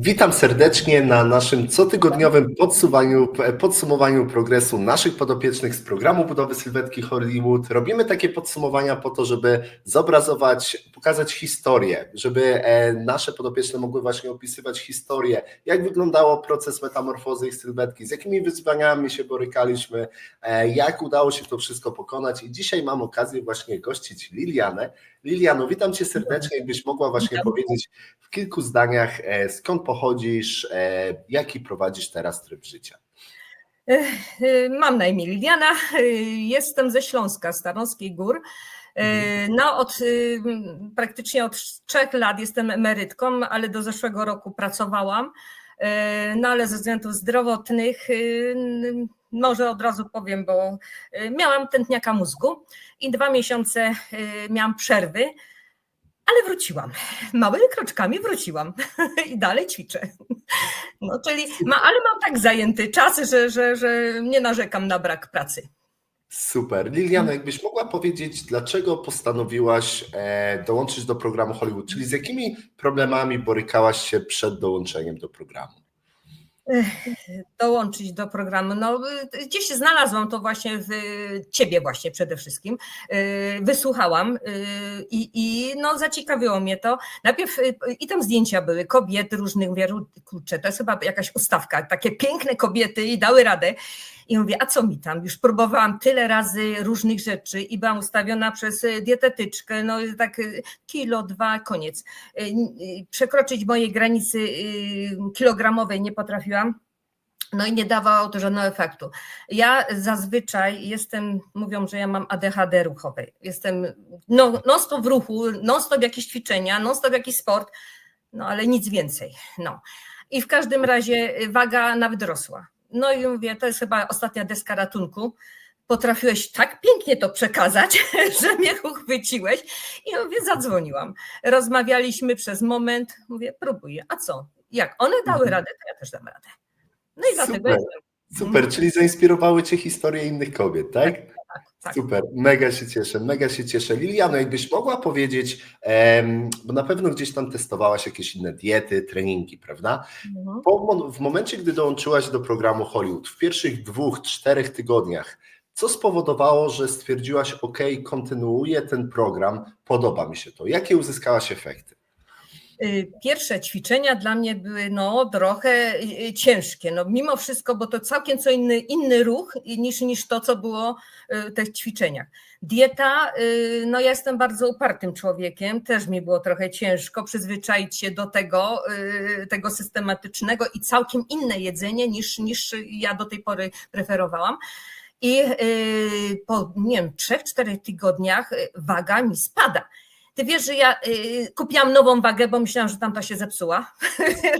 Witam serdecznie na naszym cotygodniowym podsumowaniu, podsumowaniu progresu naszych podopiecznych z programu budowy sylwetki Hollywood. Robimy takie podsumowania po to, żeby zobrazować, pokazać historię, żeby e, nasze podopieczne mogły właśnie opisywać historię, jak wyglądało proces metamorfozy ich sylwetki, z jakimi wyzwaniami się borykaliśmy, e, jak udało się to wszystko pokonać. I dzisiaj mam okazję właśnie gościć Lilianę. Liliano, witam Cię serdecznie, jakbyś mogła właśnie powiedzieć w kilku zdaniach, e, skąd pochodzisz, e, jaki prowadzisz teraz tryb życia. E, mam na imię Liliana, jestem ze Śląska, Starnowskiej Gór. Mhm. No, od, praktycznie od trzech lat jestem emerytką, ale do zeszłego roku pracowałam. No ale ze względów zdrowotnych, może od razu powiem, bo miałam tętniaka mózgu i dwa miesiące miałam przerwy ale wróciłam. Małymi kroczkami wróciłam i dalej ćwiczę. No, czyli ma, ale mam tak zajęty czas, że, że, że nie narzekam na brak pracy. Super. Liliana, jakbyś mogła powiedzieć, dlaczego postanowiłaś e, dołączyć do programu Hollywood, czyli z jakimi problemami borykałaś się przed dołączeniem do programu? Dołączyć do programu. No, gdzieś znalazłam to właśnie w ciebie właśnie przede wszystkim. Y, wysłuchałam y, i, i no, zaciekawiło mnie to. Najpierw y, i tam zdjęcia były kobiet różnych, mówię, kurczę, to jest chyba jakaś ustawka, takie piękne kobiety i dały radę. I mówię, a co mi tam? Już próbowałam tyle razy różnych rzeczy i byłam ustawiona przez dietetyczkę, no tak kilo, dwa, koniec. Przekroczyć mojej granicy kilogramowej nie potrafiłam. No i nie dawało to żadnego efektu. Ja zazwyczaj jestem, mówią, że ja mam ADHD ruchowe. Jestem no, non stop w ruchu, non stop jakieś ćwiczenia, non stop jakiś sport, no ale nic więcej. No. I w każdym razie waga nawet rosła. No i mówię, to jest chyba ostatnia deska ratunku. Potrafiłeś tak pięknie to przekazać, że mnie uchwyciłeś. I mówię, zadzwoniłam. Rozmawialiśmy przez moment. Mówię, próbuję. A co? Jak one dały mhm. radę, to ja też dam radę. No i dlatego Super. jestem. Super, czyli zainspirowały Cię historie innych kobiet, tak? tak, tak. Super, mega się cieszę, mega się cieszę. Liliano, jakbyś mogła powiedzieć, bo na pewno gdzieś tam testowałaś jakieś inne diety, treningi, prawda? Mhm. Po, w momencie, gdy dołączyłaś do programu Hollywood, w pierwszych dwóch, czterech tygodniach, co spowodowało, że stwierdziłaś, OK, kontynuuję ten program, podoba mi się to. Jakie uzyskałaś efekty? Y, pierwsze ćwiczenia dla mnie były no, trochę y, ciężkie, no, mimo wszystko, bo to całkiem co inny, inny ruch niż, niż to, co było y, w tych ćwiczeniach. Dieta, no ja jestem bardzo upartym człowiekiem, też mi było trochę ciężko przyzwyczaić się do tego, tego systematycznego i całkiem inne jedzenie niż, niż ja do tej pory preferowałam. I po, nie wiem, trzech, czterech tygodniach waga mi spada. Ty wiesz, że ja y, kupiłam nową wagę, bo myślałam, że tamta się zepsuła.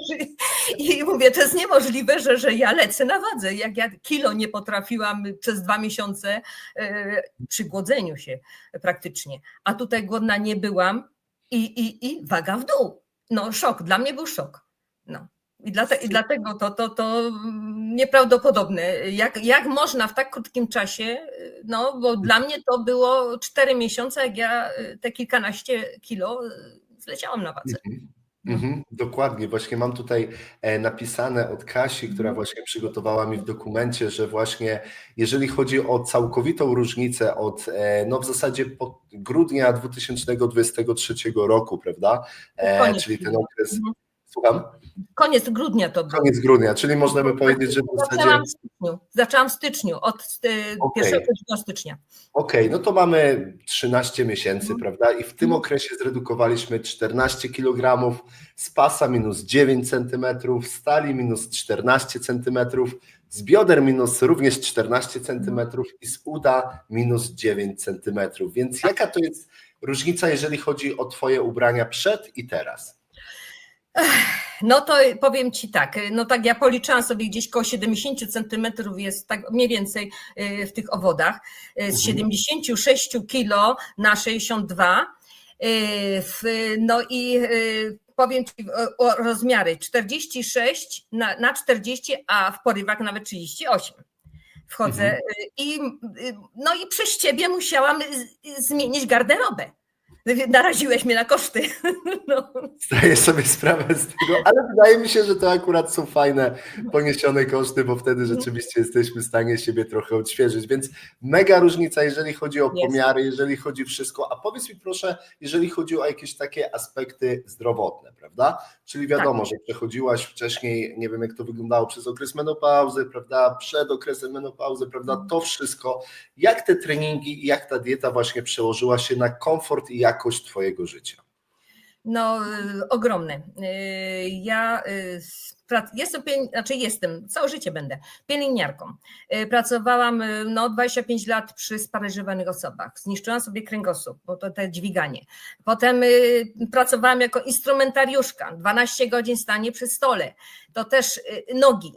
I mówię, to jest niemożliwe, że, że ja lecę na wadze. Jak ja kilo nie potrafiłam przez dwa miesiące y, przy głodzeniu się praktycznie. A tutaj głodna nie byłam i, i, i waga w dół. No szok, dla mnie był szok. No. I, dlatego, I dlatego to, to, to nieprawdopodobne. Jak, jak można w tak krótkim czasie, no bo dla mnie to było cztery miesiące, jak ja te kilkanaście kilo zleciałam na wadze. Mhm. Mhm, dokładnie, właśnie mam tutaj e, napisane od Kasi, która właśnie przygotowała mi w dokumencie, że właśnie jeżeli chodzi o całkowitą różnicę od, e, no w zasadzie grudnia 2023 roku, prawda, e, czyli ten okres, mhm. Słucham? Koniec grudnia to było. Koniec grudnia, czyli możemy powiedzieć, że w zasadzie... Zaczęłam w styczniu, zaczęłam w styczniu od okay. 1 stycznia. Okej, okay, no to mamy 13 miesięcy, mhm. prawda? I w tym mhm. okresie zredukowaliśmy 14 kg, z pasa minus 9 cm, stali minus 14 cm, z bioder minus również 14 cm i z uda minus 9 cm. Więc jaka to jest różnica, jeżeli chodzi o Twoje ubrania przed i teraz? No to powiem Ci tak, no tak ja policzyłam sobie gdzieś koło 70 centymetrów jest tak mniej więcej y, w tych owodach, y, z 76 mhm. kilo na 62, y, no i powiem Ci o rozmiary 46 na, na 40, a w porywach nawet 38 wchodzę mhm. i no i przez Ciebie musiałam zmienić garderobę naraziłeś mnie na koszty. No. Zdaję sobie sprawę z tego, ale wydaje mi się, że to akurat są fajne poniesione koszty, bo wtedy rzeczywiście jesteśmy w stanie siebie trochę odświeżyć, więc mega różnica, jeżeli chodzi o pomiary, jeżeli chodzi wszystko, a powiedz mi proszę, jeżeli chodzi o jakieś takie aspekty zdrowotne, prawda? Czyli wiadomo, że przechodziłaś wcześniej, nie wiem jak to wyglądało przez okres menopauzy, prawda, przed okresem menopauzy, prawda, to wszystko, jak te treningi i jak ta dieta właśnie przełożyła się na komfort i jakość twojego życia? No, y, ogromne. Y, Ja y, jestem, znaczy jestem, całe życie będę pielęgniarką. Pracowałam no, 25 lat przy sparyżowanych osobach. Zniszczyłam sobie kręgosłup, bo to te dźwiganie. Potem pracowałam jako instrumentariuszka, 12 godzin stanie przy stole. To też nogi.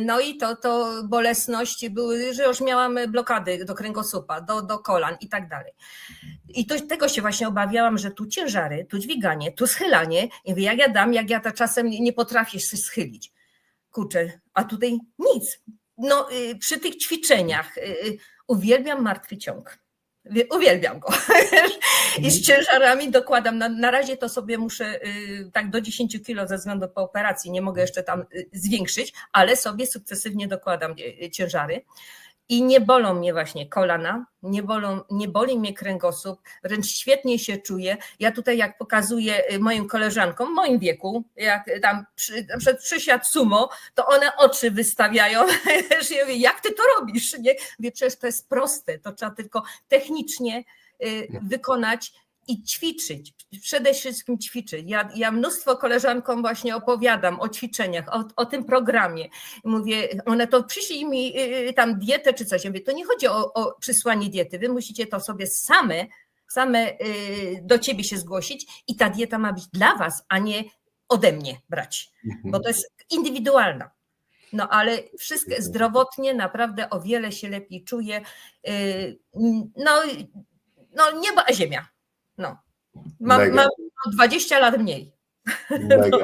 No i to, to bolesność były, że już miałam blokady do kręgosłupa, do, do kolan i tak dalej. I to, tego się właśnie obawiałam, że tu ciężary, tu dźwiganie, tu schylanie. I mówię, jak ja dam, jak ja to czasem nie potrafię się schylić. Kurczę, a tutaj nic. No, y, przy tych ćwiczeniach y, y, uwielbiam martwy ciąg. Wie- Uwielbiam go. I z ciężarami dokładam. Na, na razie to sobie muszę tak do 10 kilo ze względu po operacji, nie mogę jeszcze tam zwiększyć, ale sobie sukcesywnie dokładam ciężary. I nie bolą mnie właśnie kolana, nie, bolą, nie boli mnie kręgosłup, wręcz świetnie się czuję. Ja tutaj jak pokazuję y, moim koleżankom, w moim wieku, jak tam przy, na przykład przysiad sumo, to one oczy wystawiają, że ja mówię, jak ty to robisz? Nie? Mówię, przecież to jest proste, to trzeba tylko technicznie y, wykonać i ćwiczyć. Przede wszystkim ćwiczyć. Ja, ja mnóstwo koleżankom właśnie opowiadam o ćwiczeniach, o, o tym programie. Mówię, one to przyślij mi y, tam dietę czy coś. Ja mówię, to nie chodzi o, o przysłanie diety. Wy musicie to sobie same, same y, do ciebie się zgłosić i ta dieta ma być dla was, a nie ode mnie brać, bo to jest indywidualna. No ale wszystko zdrowotnie naprawdę o wiele się lepiej czuję. Y, No, no niebo a ziemia. No. Mam, mam 20 lat mniej. Mega.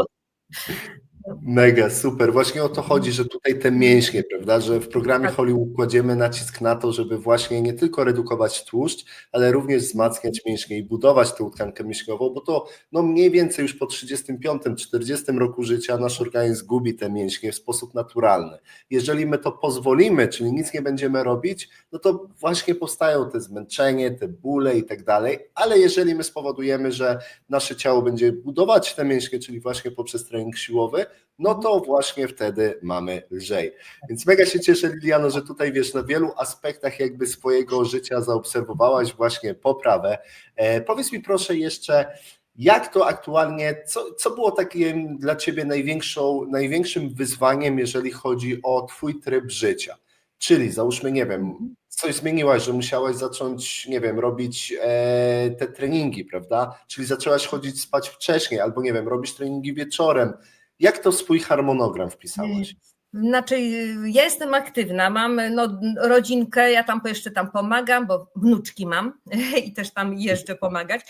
Mega, super. Właśnie o to chodzi, że tutaj te mięśnie, prawda, że w programie Tak. Hollywood kładziemy nacisk na to, żeby właśnie nie tylko redukować tłuszcz, ale również wzmacniać mięśnie i budować tę tkankę mięśniową, bo to no mniej więcej już po 35-40 roku życia nasz organizm gubi te mięśnie w sposób naturalny. Jeżeli my to pozwolimy, czyli nic nie będziemy robić, no to właśnie powstają te zmęczenie, te bóle i tak dalej, ale jeżeli my spowodujemy, że nasze ciało będzie budować te mięśnie, czyli właśnie poprzez trening siłowy, no to właśnie wtedy mamy lżej. Więc mega się cieszę, Liliano, że tutaj wiesz, na wielu aspektach jakby swojego życia zaobserwowałaś właśnie poprawę. E, powiedz mi proszę jeszcze, jak to aktualnie, co, co było takim dla Ciebie największą, największym wyzwaniem, jeżeli chodzi o Twój tryb życia? Czyli załóżmy, nie wiem, coś zmieniłaś, że musiałaś zacząć, nie wiem, robić e, te treningi, prawda? Czyli zaczęłaś chodzić spać wcześniej, albo nie wiem, robisz treningi wieczorem. Jak to swój harmonogram wpisałaś? Znaczy, ja jestem aktywna, mam no, rodzinkę, ja tam jeszcze tam pomagam, bo wnuczki mam i też tam jeżdżę pomagać.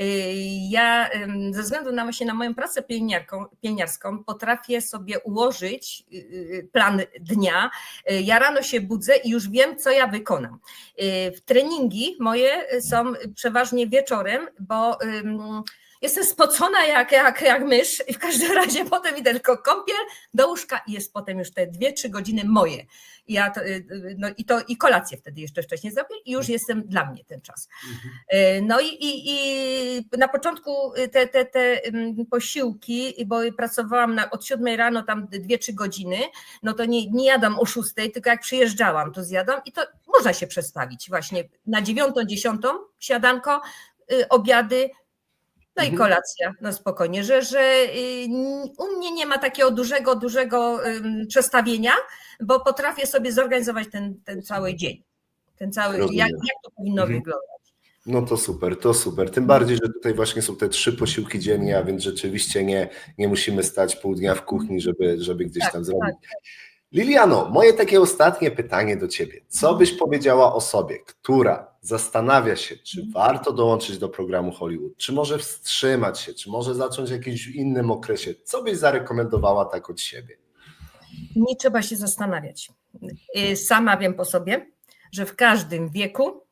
Y, Ja ze względu na właśnie na moją pracę pielęgniarską potrafię sobie ułożyć y, y, plan dnia. Ja rano się budzę i już wiem, co ja wykonam. Treningi moje są przeważnie wieczorem, bo Jestem spocona jak, jak, jak mysz i w każdym razie potem idę tylko kąpiel do łóżka i jest potem już te dwie, trzy godziny moje. I, ja to, y, no i, to, I kolację wtedy jeszcze wcześniej zrobię i już jestem dla mnie ten czas. Y, No i, i, i na początku te, te, te posiłki, bo pracowałam na, od siódmej rano tam dwie, trzy godziny, no to nie, nie jadam o szóstej, tylko jak przyjeżdżałam, to zjadam i to można się przestawić właśnie na dziewiątą, dziesiątą siadanko, y, obiady, no i Mhm. kolacja, no spokojnie, że, że y, u mnie nie ma takiego dużego, dużego przestawienia, bo potrafię sobie zorganizować ten, ten cały dzień. Ten cały, jak, jak to powinno Mhm. wyglądać. No to super, to super. Tym bardziej, że tutaj właśnie są te trzy posiłki dziennie, a więc rzeczywiście nie, nie musimy stać pół dnia w kuchni, żeby, żeby gdzieś Tak, tam zrobić. Liliano, moje takie ostatnie pytanie do Ciebie. Co byś powiedziała osobie, która zastanawia się, czy warto dołączyć do programu Hollywood, czy może wstrzymać się, czy może zacząć w jakimś innym okresie? Co byś zarekomendowała tak od siebie? Nie trzeba się zastanawiać. Y, Sama wiem po sobie, że w każdym wieku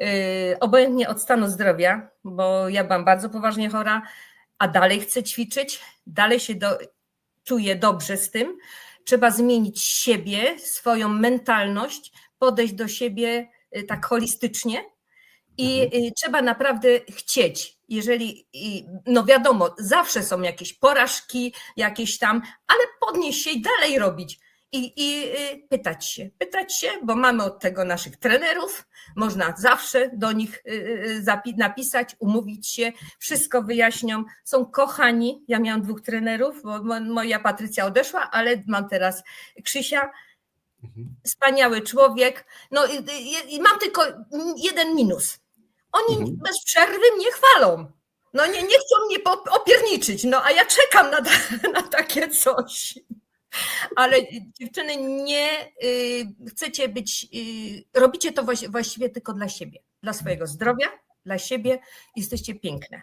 y, obojętnie od stanu zdrowia, bo ja byłam bardzo poważnie chora, a dalej chcę ćwiczyć, dalej się do, czuję dobrze z tym. Trzeba zmienić siebie, swoją mentalność, podejść do siebie y, tak holistycznie i y, trzeba naprawdę chcieć. Jeżeli, no wiadomo, zawsze są jakieś porażki, jakieś tam, ale podnieść się i dalej robić. I, i y, pytać się, pytać się, bo mamy od tego naszych trenerów, można zawsze do nich y, y, napisać, umówić się, wszystko wyjaśnią. Są kochani. Ja miałam dwóch trenerów, bo mo- moja Patrycja odeszła, ale mam teraz Krzysia, Mhm. wspaniały człowiek. No i, i, i mam tylko jeden minus. Oni Mhm. bez przerwy mnie chwalą. No nie, nie chcą mnie opierniczyć, no a ja czekam na, na takie coś. Ale dziewczyny, nie y, chcecie być, y, robicie to właś- właściwie tylko dla siebie, dla swojego zdrowia, dla siebie. Jesteście piękne.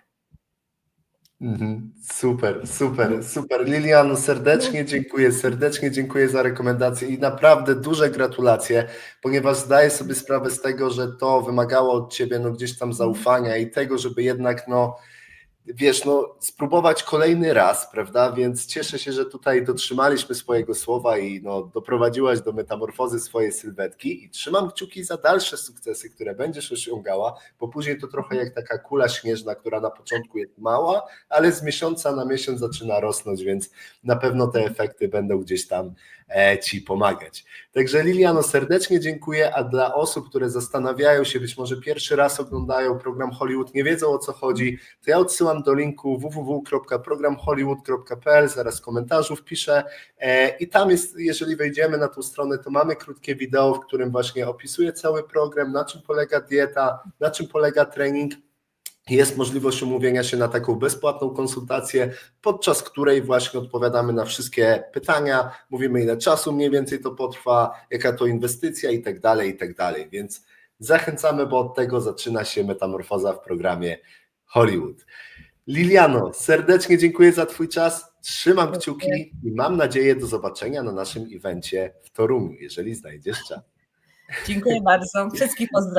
Mhm. Super, super, super. Liliano, serdecznie dziękuję, serdecznie dziękuję za rekomendacje i naprawdę duże gratulacje, ponieważ zdaję sobie sprawę z tego, że to wymagało od Ciebie no, gdzieś tam zaufania i tego, żeby jednak no, wiesz, no, spróbować kolejny raz, prawda? Więc cieszę się, że tutaj dotrzymaliśmy swojego słowa i no, doprowadziłaś do metamorfozy swojej sylwetki i trzymam kciuki za dalsze sukcesy, które będziesz osiągała, bo później to trochę jak taka kula śnieżna, która na początku jest mała, ale z miesiąca na miesiąc zaczyna rosnąć, więc na pewno te efekty będą gdzieś tam Ci pomagać. Także Liliano, serdecznie dziękuję, a dla osób, które zastanawiają się, być może pierwszy raz oglądają program Hollywood, nie wiedzą o co chodzi, to ja odsyłam do linku www.programhollywood.pl, zaraz komentarzu wpiszę e, i tam jest, jeżeli wejdziemy na tą stronę, to mamy krótkie wideo, w którym właśnie opisuję cały program, na czym polega dieta, na czym polega trening, jest możliwość umówienia się na taką bezpłatną konsultację, podczas której właśnie odpowiadamy na wszystkie pytania, mówimy ile czasu mniej więcej to potrwa, jaka to inwestycja i tak dalej, i tak dalej. Więc zachęcamy, bo od tego zaczyna się metamorfoza w programie Hollywood. Liliano, serdecznie dziękuję za Twój czas. Trzymam kciuki i mam nadzieję do zobaczenia na naszym evencie w Toruniu, jeżeli znajdziesz czas. Dziękuję bardzo. Wszystkich pozdrawiam.